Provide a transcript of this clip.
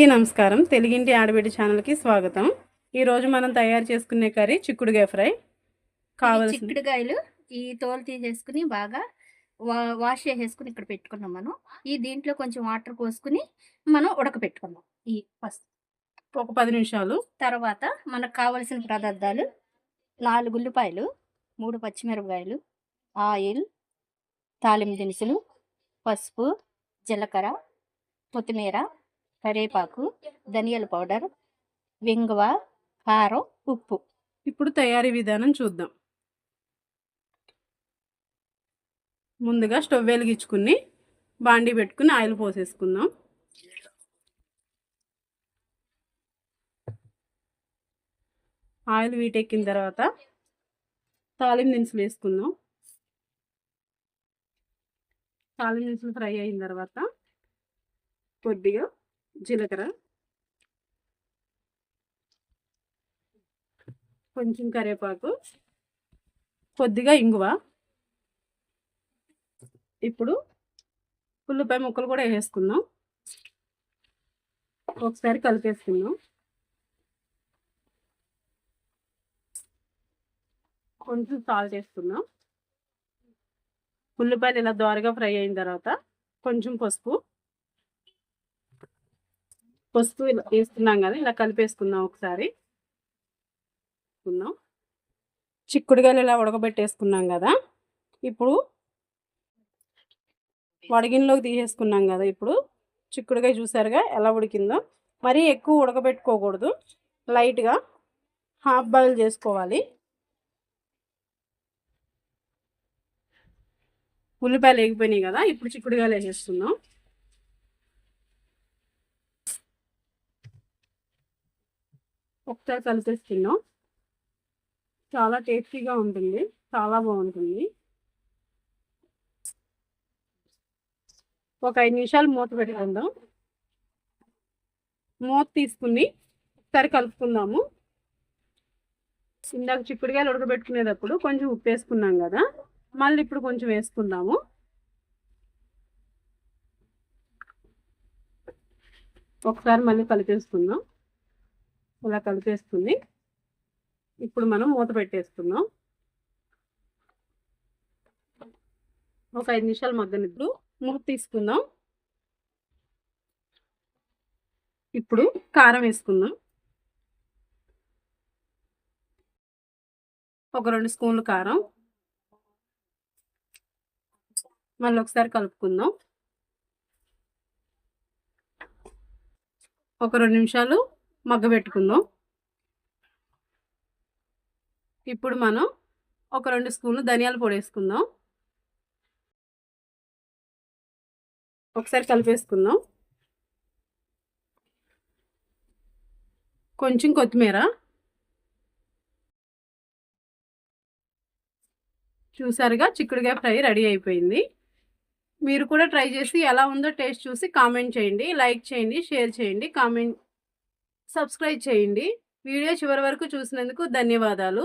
అందరికీ నమస్కారం. తెలుగింటి ఆడబిడ్డ ఛానల్కి స్వాగతం. ఈరోజు మనం తయారు చేసుకునే కర్రీ చిక్కుడుగాయ ఫ్రై. ఇవి కావలసిన చిక్కుడుకాయలు ఈ తోలు తీసేసుకుని బాగా వా- వాష్ చేసేసుకుని ఇక్కడ పెట్టుకున్నాం మనం. ఈ దీంట్లో కొంచెం వాటర్ పోసుకుని మనం ఉడకపెట్టుకున్నాం ఈ ఫస్ట్ ఒక పది నిమిషాలు. తర్వాత మనకు కావలసిన పదార్థాలు నాలుగు ఉల్లిపాయలు మూడు పచ్చిమిరపకాయలు ఆయిల్ తాలింపు దినుసులు పసుపు జీలకర్ర కొత్తిమీర కరివేపాకు ధనియాల పౌడర్ వెంగవ కారం ఉప్పు. ఇప్పుడు తయారీ విధానం చూద్దాం. ముందుగా స్టవ్ వెలిగించుకుని బాండీ పెట్టుకుని ఆయిల్ పోసేసుకుందాం. ఆయిల్ వీటెక్కిన తర్వాత తాలింపు దినుసులు వేసుకుందాం. తాలింపు దినుసులు ఫ్రై అయిన తర్వాత కొద్దిగా జీలకర్ర. కొంచెం కరివేపాకు. కొద్దిగా ఇంగువ. ఇప్పుడు ఉల్లిపాయ ముక్కలు కూడా వేసేసుకుందాం ఒకసారి కలిపేసుకుందాం. కొంచెం సాల్ట్ వేసుకుందాం. ఉల్లిపాయలు ఇలా దోరగా ఫ్రై అయిన తర్వాత కొంచెం పసుపు. పసుపు ఇలా వేస్తున్నాం కదా ఇలా కలిపేసుకుందాం ఒకసారి. వేసుకుందాం చిక్కుడుగాయలు ఇలా ఉడకబెట్టేసుకున్నాం కదా ఇప్పుడు వడగిన్లోకి తీసేసుకున్నాం కదా ఇప్పుడు చిక్కుడుగాయ చూసారుగా ఎలా ఉడికిందో. మరీ ఎక్కువ ఉడకబెట్టుకోకూడదు లైట్గా హాఫ్ బాయిల్ చేసుకోవాలి. ఉల్లిపాయలు వేగిపోయినాయి కదా ఇప్పుడు చిక్కుడుగాయలు వేసేస్తున్నాం ఒకసారి కలిపేస్తున్నాం చాలా టేస్టీగా ఉంటుంది. చాలా బాగుంటుంది. ఒక ఐదు నిమిషాలు మూత పెట్టుకుందాం. మూత తీసుకుని ఒకసారి కలుపుకుందాము. ఇందాక చిక్కుడుకాయలు ఉడకబెట్టుకునేటప్పుడు కొంచెం ఉప్పు వేసుకున్నాం కదా మళ్ళీ ఇప్పుడు కొంచెం వేసుకుందాము. ఒకసారి మళ్ళీ కలిపేసుకుందాం. ఇలా కలిపేసుకుని ఇప్పుడు మనం మూత పెట్టేసుకుందాం. ఒక ఐదు నిమిషాలు మగ్గనిప్పుడు మూత తీసుకుందాం. ఇప్పుడు కారం వేసుకుందాం. ఒక రెండు స్పూన్లు కారం. మళ్ళీ ఒకసారి కలుపుకుందాం. ఒక రెండు నిమిషాలు మగ్గబెట్టుకుందాం. ఇప్పుడు మనం ఒక రెండు స్పూన్లు ధనియాల పొడి వేసుకుందాం. ఒకసారి కలిపేసుకుందాం. కొంచెం కొత్తిమీర. చూసారుగా చిక్కుడుగా ఫ్రై రెడీ అయిపోయింది. మీరు కూడా ట్రై చేసి ఎలా ఉందో టేస్ట్ చూసి కామెంట్ చేయండి. లైక్ చేయండి షేర్ చేయండి కామెంట్ సబ్స్క్రైబ్ చేయండి. వీడియో చివరి వరకు చూసినందుకు ధన్యవాదాలు.